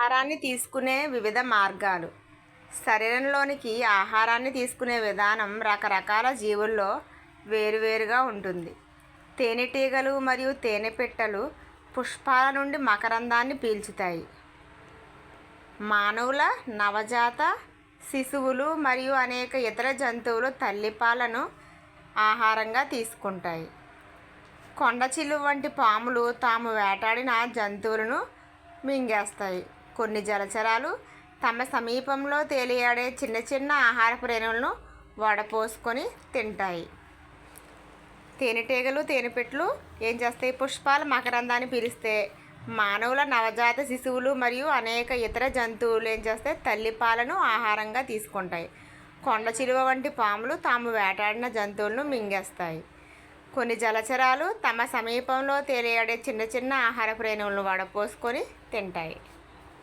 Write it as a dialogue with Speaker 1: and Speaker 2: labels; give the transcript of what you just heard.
Speaker 1: ఆహారాన్ని తీసుకునే వివిధ మార్గాలు. శరీరంలోనికి ఆహారాన్ని తీసుకునే విధానం రకరకాల జీవుల్లో వేరువేరుగా ఉంటుంది. తేనెటీగలు మరియు తేనెపిట్టలు పుష్పాల నుండి మకరందాన్ని పీల్చుతాయి. మానవుల నవజాత శిశువులు మరియు అనేక ఇతర జంతువులు తల్లిపాలను ఆహారంగా తీసుకుంటాయి. కొండచిల్లు వంటి పాములు తాము వేటాడిన జంతువులను మింగేస్తాయి. కొన్ని జలచరాలు తమ సమీపంలో తేలియాడే చిన్న చిన్న ఆహారపు ప్రేణులను వడపోసుకొని తింటాయి. తేనెటీగలు తేనెపెట్లు ఏం చేస్తాయి? పుష్పాల మకరందాన్ని పిలిస్తే మానవుల నవజాత శిశువులు మరియు అనేక ఇతర జంతువులు ఏం చేస్తాయి? తల్లిపాలను ఆహారంగా తీసుకుంటాయి. కొండ చిలువ వంటి పాములు తాము వేటాడిన జంతువులను మింగేస్తాయి. కొన్ని జలచరాలు తమ సమీపంలో తేలియాడే చిన్న చిన్న ఆహార ప్రేణులను వడపోసుకొని తింటాయి.